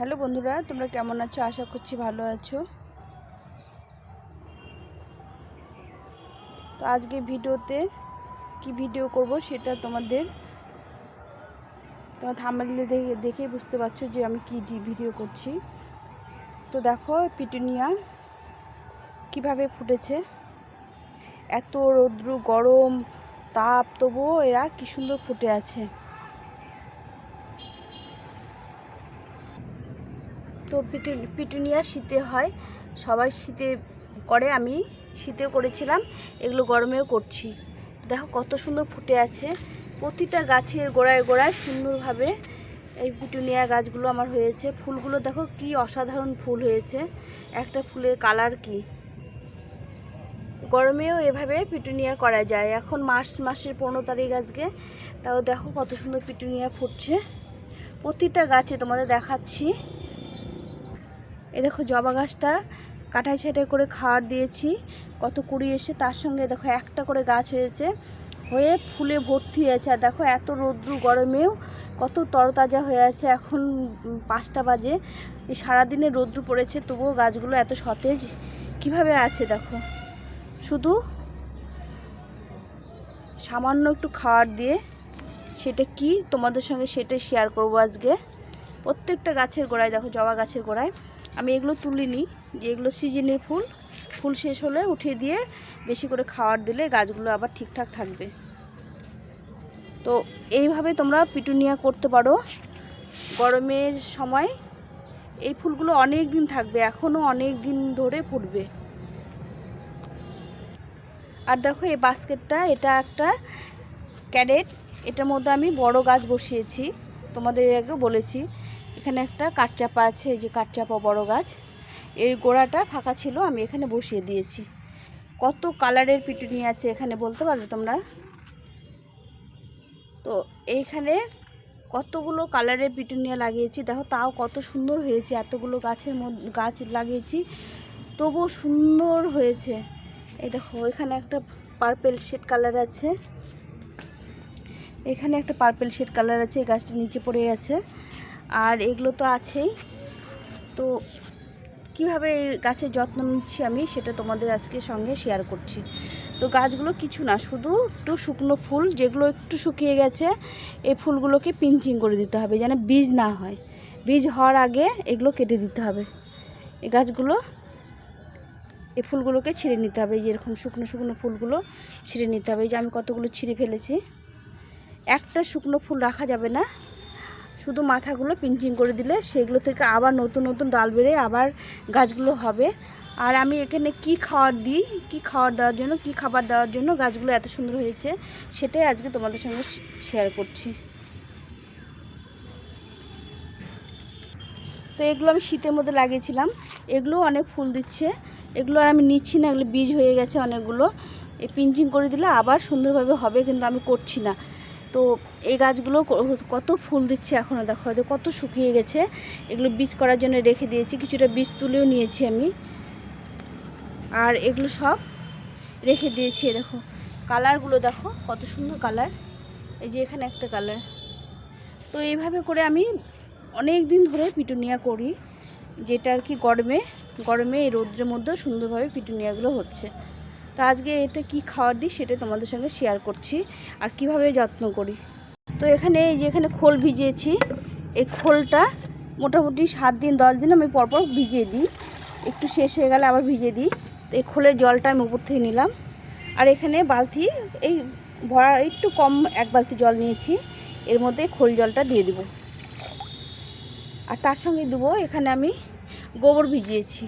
Hello বন্ধুরা, তোমরা কেমন আছো? আশা করছি ভালো আছো। তো আজকে ভিডিওতে কি ভিডিও করব সেটা তোমাদের তোমার থামালে দেখে, দেখেই বুঝতে পারছ যে আমি কি ভিডিও করছি। তো দেখো, পিটুনিয়া কীভাবে ফুটেছে। এত রৌদ্র, গরম, তাপ, তবুও এরা কি সুন্দর ফুটে আছে। তো পিটু, পিটুনিয়া শীতে হয়। সবাই শীতে করে, আমি শীতেও করেছিলাম, এগুলো গরমেও করছি। দেখো কত সুন্দর ফুটে আছে। প্রতিটা গাছের গোড়ায় গোড়ায় সুন্দরভাবে এই পিটুনিয়া গাছগুলো আমার হয়েছে। ফুলগুলো দেখো কি অসাধারণ ফুল হয়েছে। একটা ফুলের কালার কি? গরমেও এভাবে পিটুনিয়া করা যায়। এখন মার্চ মাসের পনেরো তারিখ আজকে। তাও দেখো কত সুন্দর পিটুনিয়া ফুটছে। প্রতিটা গাছে তোমাদের দেখাচ্ছি। এই দেখো জবা গাছটা কাটাই ছাটাই করে খাওয়ার দিয়েছি। কত কুড়ি এসে তার সঙ্গে দেখো একটা করে গাছ হয়েছে। হয়ে ফুলে ভর্তি হয়েছে। আর দেখো এত রৌদ্র গরমেও কত তরতাজা হয়ে আছে। এখন পাঁচটা বাজে। এই সারাদিনে রৌদ্র পড়েছে, তবুও গাছগুলো এত সতেজ কীভাবে আছে দেখো। শুধু সামান্য একটু খাওয়ার দিয়ে সেটা কি তোমাদের সঙ্গে সেটাই শেয়ার করব আজকে। প্রত্যেকটা গাছের গোড়ায় দেখো জবা গাছের গোড়ায়। আমি এগুলো তুলিনি, যে এগুলো সিজনের ফুল ফুল শেষ হলে উঠিয়ে দিয়ে বেশি করে খাওয়ার দিলে গাছগুলো আবার ঠিকঠাক থাকবে। তো এইভাবে তোমরা পিটুনিয়া করতে পারো। গরমের সময় এই ফুলগুলো অনেক দিন থাকবে এখনও অনেক দিন ধরে ফুটবে। আর দেখো এই বাস্কেটটা, এটা একটা ক্যারেট, এটার মধ্যে আমি বড় গাছ বসিয়েছি, তোমাদের আগেও বলেছি। এখানে একটা কাঠচাপা আছে, এই যে কাঠচাপা বড় গাছ। এর গোড়াটা ফাঁকা ছিল, আমি এখানে বসিয়ে দিয়েছি। কত কালারের পিটুনি আছে এখানে বলতে পারবে তোমরা? তো এইখানে কতগুলো কালারের পিটুনিয়া লাগিয়েছি, দেখো তাও কত সুন্দর হয়েছে, এতগুলো গাছের মধ্যে গাছ লাগিয়েছি, তবুও সুন্দর হয়েছে। এই দেখো, এখানে একটা পার্পেল শেড কালার আছে। এখানে একটা পার্পেল শেড কালার আছে, এই গাছটা নিচে পড়ে গেছে আর এগুলো তো আছেই। তো কীভাবে এই গাছের যত্ন নিচ্ছি আমি সেটা তোমাদের আজকে সঙ্গে শেয়ার করছি। তো গাছগুলো কিছু না, শুধু একটু শুকনো ফুল যেগুলো একটু শুকিয়ে গেছে, এই ফুলগুলোকে পিঞ্চিং করে দিতে হবে যেন বীজ না হয়। বীজ হওয়ার আগে এগুলো কেটে দিতে হবে। এই গাছগুলো এই ফুলগুলোকে ছিঁড়ে নিতে হবে, এই যেরকম শুকনো শুকনো ফুলগুলো ছিঁড়ে নিতে হবে। এই যে আমি কতগুলো ছিঁড়ে ফেলেছি। একটা শুকনো ফুল রাখা যাবে না। শুধু মাথাগুলো পিঞ্চিং করে দিলে সেগুলো থেকে আবার নতুন নতুন ডাল বেড়ে আবার গাছগুলো হবে। আর আমি এখানে কি খাবার দিই, কি খাবার দেওয়ার জন্য, কি খাবার দেওয়ার জন্য গাছগুলো এত সুন্দর হয়েছে সেটাই আজকে তোমাদের সঙ্গে শেয়ার করছি। তো এগুলো আমি শীতের মধ্যে লাগিয়েছিলাম এগুলো অনেক ফুল দিচ্ছে। এগুলো আর আমি নিচ্ছি না, এগুলো বীজ হয়ে গেছে অনেকগুলো। এই পিঞ্চিং করে দিলে আবার সুন্দরভাবে হবে কিন্তু আমি করছি না। তো এই গাছগুলো কত ফুল দিচ্ছে এখনও দেখো হয়তো কত শুকিয়ে গেছে। এগুলো বীজ করার জন্য রেখে দিয়েছি, কিছুটা বীজ তুলেও নিয়েছি আমি। আর এগুলো সব রেখে দিয়েছি দেখো। কালারগুলো দেখো, কত সুন্দর কালার। এই যে এখানে একটা কালার। তো এইভাবে করে আমি অনেক দিন ধরে পিটুনিয়া করি, যেটা আর কি গরমে গরমে এই রৌদ্রের মধ্যেও সুন্দরভাবে পিটুনিয়াগুলো হচ্ছে। তো আজকে এটা কি খাবার দিই সেটা তোমাদের সঙ্গে শেয়ার করছি আর কীভাবে যত্ন করি। তো এখানে এই যে এখানে খোল ভিজিয়েছি, এই খোলটা মোটামুটি সাত দিন, দশ দিন আমি পরপর ভিজিয়ে দিই। একটু শেষ হয়ে গেলে আবার ভিজিয়ে দিই। তো এই খোলের জলটা আমি উপর থেকে নিলাম। আর এখানে বালতি, এই ভরা একটু কম এক বালতি জল নিয়েছি। এর মধ্যে খোল জলটা দিয়ে দেবো। আর তার সঙ্গে দেবো এখানে আমি গোবর ভিজিয়েছি।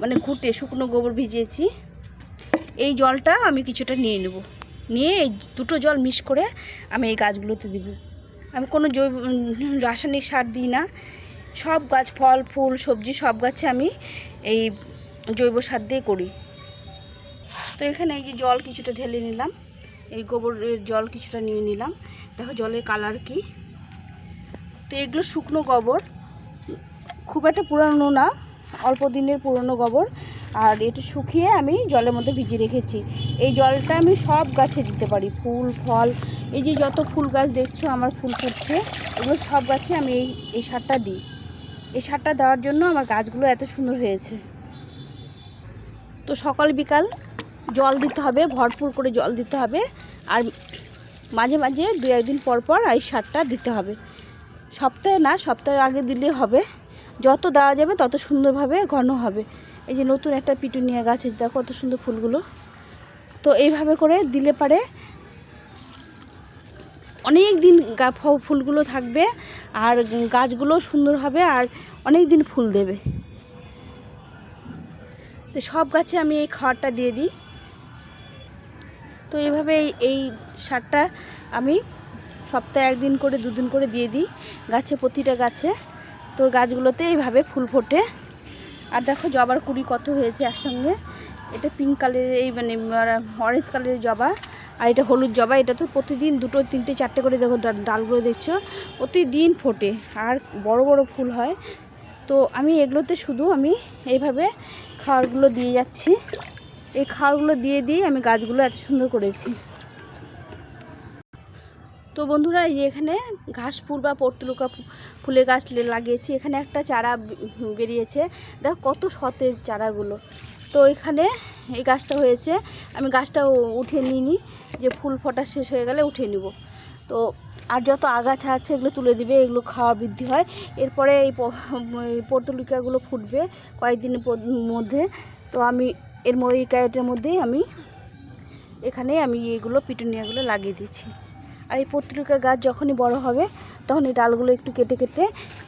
মানে ঘুটে, শুকনো গোবর ভিজিয়েছি। এই জলটা আমি কিছুটা নিয়ে নেব। নিয়ে এই দুটো জল মিক্স করে আমি এই গাছগুলোতে দিব। আমি কোনো জৈব রাসায়নিক সার দিই না। সব গাছ, ফল, ফুল, সবজি, সব গাছে আমি এই জৈব সার দিয়ে করি। তো এখানে এই যে জল কিছুটা ঢেলে নিলাম। এই গোবরের জল কিছুটা নিয়ে নিলাম। দেখো জলের কালার কি। তো এগুলো শুকনো গোবর। খুব একটা পুরানো না, অল্প দিনের পুরনো গোবর। আর এটা শুকিয়ে আমি জলের মধ্যে ভিজিয়ে রেখেছি। এই জলটা আমি সব গাছে দিতে পারি, ফুল, ফল, এই যে যত ফুল গাছ দেখছ আমার ফুল ফুটছে, এগুলো সব গাছে আমি এই এই সারটা দিই। এই সারটা দেওয়ার জন্য আমার গাছগুলো এত সুন্দর হয়েছে। তো সকাল বিকাল জল দিতে হবে, ভরপুর করে জল দিতে হবে, আর মাঝে মাঝে দু একদিন পর পর এই সারটা দিতে হবে। সপ্তাহে না, সপ্তাহের আগে দিলে হবে। যত দেওয়া যাবে তত সুন্দরভাবে ঘন হবে। এই যে নতুন একটা পিটুনিয়া গাছ হয়েছে দেখো কত সুন্দর ফুলগুলো। তো এইভাবে করে দিলে পারে অনেক দিন ফুলগুলো থাকবে আর গাছগুলো সুন্দর হবে আর অনেক দিন ফুল দেবে। তো সব গাছে আমি এই খাওয়ারটা দিয়ে দিই। তো এইভাবে এই- এই সারটা আমি সপ্তাহে একদিন করে, দুদিন করে দিয়ে দিই গাছে, প্রতিটা গাছে। তো গাছগুলোতে এইভাবে ফুল ফোটে। আর দেখো জবার কুড়ি কত হয়েছে একসঙ্গে? এটা পিঙ্ক কালারের এই মানে অরেঞ্জ কালারের জবা। আর এটা হলুদ জবা, এটা তো প্রতিদিন দুটো, তিনটে, চারটে করে দেখো ডালগুলো দেখছ। প্রতিদিন ফোটে, আর বড় বড় ফুল হয়। তো আমি এগুলোতে শুধু আমি এইভাবে খাবারগুলো দিয়ে যাচ্ছি। এই খাবারগুলো দিয়ে দিয়ে আমি গাছগুলো এত সুন্দর করেছি। তো বন্ধুরা এই এখানে ঘাস ফুল বা পর্তুলুকা ফুলের গাছ লাগিয়েছি। এখানে একটা চারা বেরিয়েছে। দেখো কত সতেজ চারাগুলো। তো এখানে এই গাছটা হয়েছে। আমি গাছটা উঠে নিইনি। যে ফুল ফোটা শেষ হয়ে গেলে উঠে নিব। তো আর যত আগাছা আছে এগুলো তুলে দিবে, এগুলো খাওয়া বৃদ্ধি হয়। এরপরে এই পর্তুলিকাগুলো ফুটবে কয়েকদিনের মধ্যে। তো আমি এর এই ক্যারেটের মধ্যেই আমি এখানে আমি এগুলো পিটুনিয়াগুলো লাগিয়ে দিয়েছি। আর এই পত্রিকা গাছ যখনই বড় হবে, তখন এই ডালগুলো একটু কেটে কেটে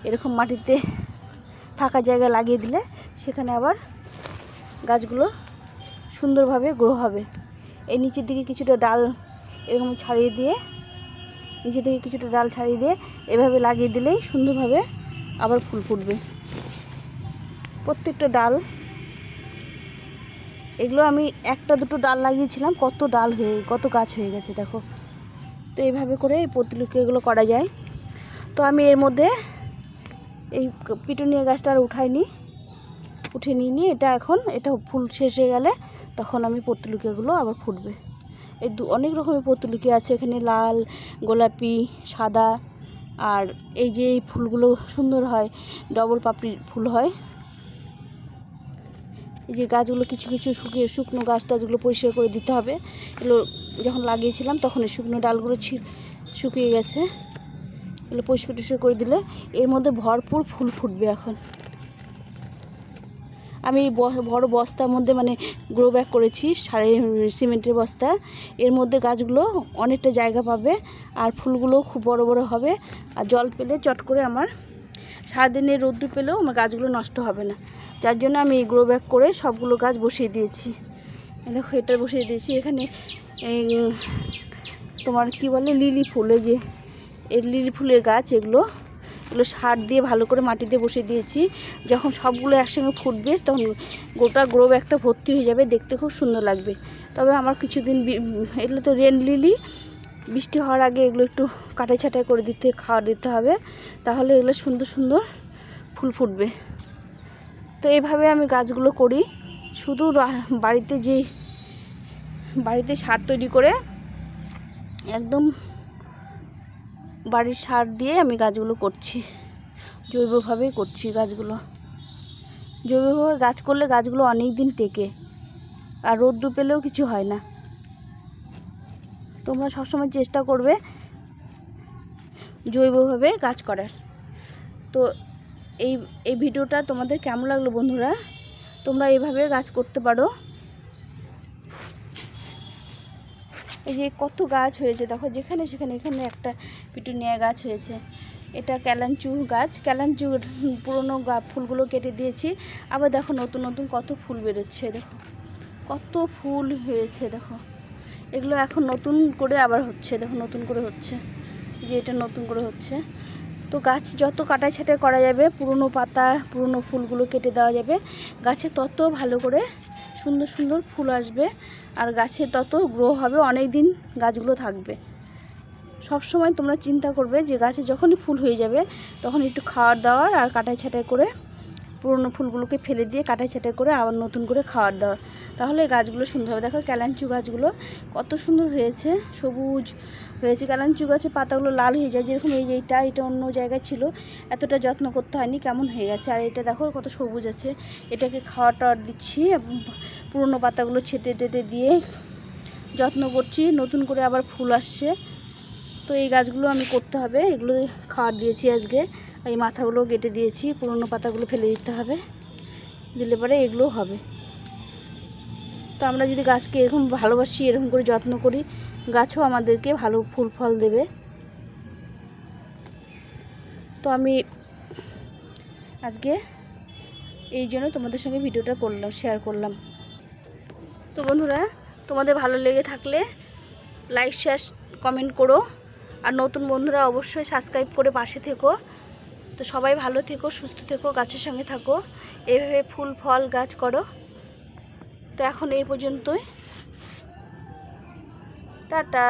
এরকম মাটিতে ফাঁকা জায়গায় লাগিয়ে দিলে সেখানে আবার গাছগুলো সুন্দরভাবে গ্রো হবে। এই নিচের দিকে কিছুটা ডাল এরকম ছাড়িয়ে দিয়ে নিচে থেকে কিছুটা ডাল ছাড়িয়ে দিয়ে এভাবে লাগিয়ে দিলেই সুন্দরভাবে আবার ফুল ফুটবে। প্রত্যেকটা ডাল, এগুলো আমি একটা দুটো ডাল লাগিয়েছিলাম, কত ডাল হয়ে, কত গাছ হয়ে গেছে দেখো। তো এইভাবে করে এই এগুলো করা যায়। তো আমি এর মধ্যে এই পিটুনিয়া গাছটা আর উঠাইনি উঠে নিয়ে নিয়ে এটা এখন, এটা ফুল শেষ হয়ে গেলে তখন আমি পর্তুলিকাগুলো আবার ফুটবে। এই দু, অনেক রকমের পর্তুলিকা আছে, এখানে লাল, গোলাপি, সাদা, আর এই যে এই ফুলগুলো সুন্দর হয়, ডবল পাপড়ির ফুল হয় এই যে গাছগুলো কিছু কিছু শুকিয়ে শুকনো গাছ টাছগুলো পরিষ্কার করে দিতে হবে। এগুলো যখন লাগিয়েছিলাম তখন এই শুকনো ডালগুলো শুকিয়ে গেছে। এগুলো পরিষ্কার টরিষ্কার করে দিলে এর মধ্যে ভরপুর ফুল ফুটবে এখন। আমি বড় বস্তার মধ্যে মানে গ্রো ব্যাগ করেছি সাড়ে সিমেন্টের বস্তা। এর মধ্যে গাছগুলো অনেকটা জায়গা পাবে আর ফুলগুলো খুব বড় বড় হবে। আর জল পেলে চট করে আমার সারাদিনের রৌদ্র পেলেও আমার গাছগুলো নষ্ট হবে না। যার জন্য আমি এই গ্রো ব্যাগ করে সবগুলো গাছ বসিয়ে দিয়েছি। দেখো, এটা বসিয়ে দিয়েছি। এখানে তোমার কি বলে, লিলি ফুল যে, এই লিলি ফুলের গাছ, এগুলো এগুলো সার দিয়ে ভালো করে মাটিতে বসিয়ে দিয়েছি। যখন সবগুলো একসঙ্গে ফুটবে, তখন গোটা গ্রো ব্যাগটা ভর্তি হয়ে যাবে। দেখতে খুব সুন্দর লাগবে। তবে আমার কিছুদিন এগুলো তো রেন লিলি বৃষ্টি হওয়ার আগে এগুলো একটু কাটাই ছাটাই করে দিতে, খাওয়া দিতে হবে। তাহলে এগুলো সুন্দর সুন্দর ফুল ফুটবে। তো এইভাবে আমি গাছগুলো করি। শুধু বাড়িতে যে, বাড়িতে সার তৈরি করে একদম বাড়ির সার দিয়ে আমি গাছগুলো করছি। জৈবভাবেই করছি গাছগুলো। জৈবভাবে গাছ করলে গাছগুলো অনেক দিন টেকে। আর রোদ্দু পেলেও কিছু হয় না। তোমরা সবসময় চেষ্টা করবে জৈবভাবে গাছ করার। তো এই এই ভিডিওটা তোমাদের কেমন লাগল বন্ধুরা? তোমরা এইভাবে গাছ করতে পারো। এই যে কত গাছ হয়েছে, দেখো যেখানে সেখানে, এখানে একটা পিটুনিয়া গাছ হয়েছে। এটা ক্যালাঞ্চু গাছ। ক্যালাঞ্চু পুরনো গা, ফুলগুলো কেটে দিয়েছি। আবার দেখো নতুন নতুন কত ফুল বেরোচ্ছে, দেখো। কত ফুল হয়েছে, দেখো। এগুলো এখন নতুন করে আবার হচ্ছে, দেখো নতুন করে হচ্ছে, যে এটা নতুন করে হচ্ছে। তো গাছ যত কাটাই ছাটাই করা যাবে, পুরনো পাতা, পুরনো ফুলগুলো কেটে দেওয়া যাবে। গাছে তত ভালো করে সুন্দর সুন্দর ফুল আসবে, আর গাছে তত গ্রো হবে অনেক দিন গাছগুলো থাকবে। সব সময় তোমরা চিন্তা করবে যে গাছে যখনই ফুল হয়ে যাবে, তখন একটু খাওয়ার দাওয়ার আর কাটাই ছাটাই করে পুরনো ফুলগুলোকে ফেলে দিয়ে কাটাই ছাটাই করে আবার নতুন করে খাওয়ার দাওয়ার। তাহলে গাছগুলো সুন্দর হবে। দেখো ক্যালাঞ্চু গাছগুলো কত সুন্দর হয়েছে, সবুজ হয়েছে। ক্যালাঞ্চু গাছের পাতাগুলো লাল হয়ে যায়, যেরকম এই যে এইটা, এটা অন্য জায়গায় ছিল, এতটা যত্ন করতে হয়নি, কেমন হয়ে গেছে। আর এটা দেখো কত সবুজ আছে, এটাকে খাওয়া টাওয়ার দিচ্ছি পুরনো পাতাগুলো ছেটে টেটে দিয়ে যত্ন করছি। নতুন করে আবার ফুল আসছে। তো এই গাছগুলো আমি করতে হবে, এগুলো খাওয়ার দিয়েছি আজকে। এই মাথাগুলো কেটে দিয়েছি, পুরনো পাতাগুলো ফেলে দিতে হবে, দিলে পরে এগুলো হবে। তো আমরা যদি গাছকে এরকম ভালোবাসি, এরকম করে যত্ন করি, গাছও আমাদেরকে ভালো ফুল ফল দেবে। তো আমি আজকে এই জন্য তোমাদের সঙ্গে ভিডিওটা করলাম শেয়ার করলাম। তো বন্ধুরা, তোমাদের ভালো লেগে থাকলে লাইক শেয়ার কমেন্ট করো। আর নতুন বন্ধুরা অবশ্যই সাবস্ক্রাইব করে পাশে থেকো। তো সবাই ভালো থেকো, সুস্থ থেকো, গাছের সঙ্গে থাকো। এভাবে ফুল, ফল, গাছ করো। তো এখন এই পর্যন্তই। টাটা।